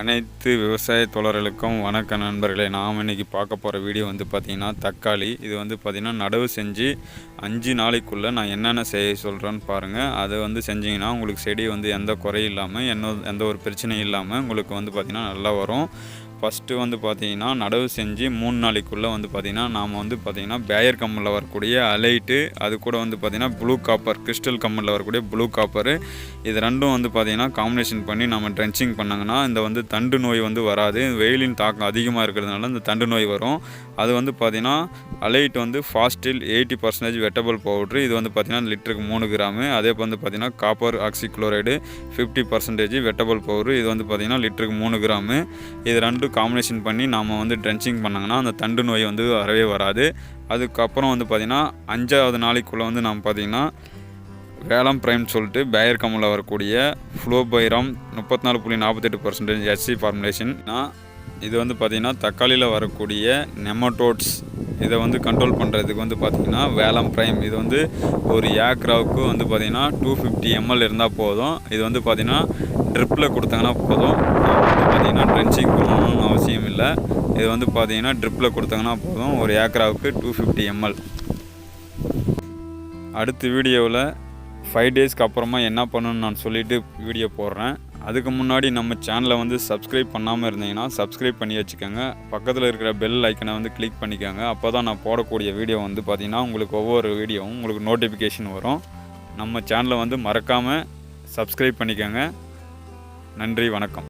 அனைத்து விவசாய தோழர்களுக்கும் வணக்க நண்பர்களே. நாம் இன்றைக்கி பார்க்க போகிற வீடியோ வந்து பார்த்திங்கன்னா தக்காளி. இது வந்து பார்த்திங்கன்னா நடவு செஞ்சு அஞ்சு நாளைக்குள்ளே நான் என்னென்ன செய்ய சொல்கிறேன்னு பாருங்கள் அதை வந்து செஞ்சீங்கன்னா உங்களுக்கு செடி வந்து எந்த குறையும் இல்லாமல் என்ன எந்த ஒரு பிரச்சனையும் இல்லாமல் உங்களுக்கு வந்து பார்த்திங்கன்னா நல்லா வரும். ஃபஸ்ட்டு வந்து பார்த்தீங்கன்னா நடவு செஞ்சு மூணு நாளைக்குள்ளே வந்து பார்த்திங்கன்னா நாம் வந்து பார்த்திங்கன்னா பேயர் கம்மலில் வரக்கூடிய அலைட்டு அது கூட வந்து பார்த்திங்கன்னா ப்ளூ காப்பர் கிறிஸ்டல் கம்மலில் வரக்கூடிய ப்ளூ காப்பரு இது ரெண்டும் வந்து பார்த்திங்கன்னா காம்பினேஷன் பண்ணி நம்ம ட்ரென்ச்சிங் பண்ணாங்கன்னா இந்த வந்து தண்டு நோய் வந்து வராது. வெயிலின் தாக்கம் அதிகமாக இருக்கிறதுனால இந்த தண்டு நோய் வரும். அது வந்து பார்த்திங்கன்னா அலைட் வந்து fosetyl eighty percentage wettable powder இது வந்து பார்த்திங்கன்னா லிட்டருக்கு மூணு கிராமு. அதே வந்து பார்த்திங்கன்னா copper oxychloride fifty percentage wettable powder இது வந்து பார்த்திங்கன்னா லிட்டருக்கு மூணு கிராமு. இது ரெண்டும் காம்பினேஷன் பண்ணி நாம் வந்து ட்ரென்ச்சிங் பண்ணாங்கன்னா அந்த தண்டு நோய் வந்து வரவே வராது. அதுக்கப்புறம் வந்து பார்த்திங்கன்னா அஞ்சாவது நாளைக்குள்ளே வந்து நாம் பார்த்திங்கன்னா வேளாம் பிரைம் சொல்லிட்டு பேயர் கம்மில் வரக்கூடிய ஃப்ளோபைரம் முப்பத்தி நாலு புள்ளி நாற்பத்தெட்டு பர்சன்டேஜ் எஸ்சி ஃபார்முலேஷன்னா இது வந்து பார்த்திங்கன்னா தக்காளியில் வரக்கூடிய நெமட்டோட்ஸ் இதை வந்து கண்ட்ரோல் பண்ணுறதுக்கு வந்து பார்த்திங்கன்னா வேலம் பிரைம் இது வந்து ஒரு ஏக்கராவுக்கு வந்து பார்த்திங்கன்னா டூ ஃபிஃப்டி எம்எல் இருந்தால் போதும். இது வந்து பார்த்திங்கன்னா ட்ரிப்பில் கொடுத்தாங்கன்னா போதும். வந்து பார்த்திங்கன்னா ட்ரென்ச்சிங் இல்லை. இது வந்து பார்த்தீங்கன்னா ட்ரிப்பில் கொடுத்தாங்கன்னா போதும். ஒரு ஏக்கராவுக்கு டூ ஃபிஃப்டி எம்எல் அடுத்த வீடியோவில் ஃபைவ் டேஸ்க்கு அப்புறமா என்ன பண்ணணும்னு நான் சொல்லிவிட்டு வீடியோ போடுறேன். அதுக்கு முன்னாடி நம்ம சேனலை வந்து சப்ஸ்கிரைப் பண்ணாமல் இருந்தீங்கன்னா சப்ஸ்கிரைப் பண்ணி வச்சுக்கோங்க. பக்கத்தில் இருக்கிற பெல் ஐக்கனை வந்து கிளிக் பண்ணிக்கோங்க. அப்போ தான் நான் போடக்கூடிய வீடியோ வந்து பார்த்திங்கன்னா உங்களுக்கு ஒவ்வொரு வீடியோவும் உங்களுக்கு நோட்டிஃபிகேஷன் வரும். நம்ம சேனலை வந்து மறக்காமல் சப்ஸ்கிரைப் பண்ணிக்கோங்க. நன்றி வணக்கம்.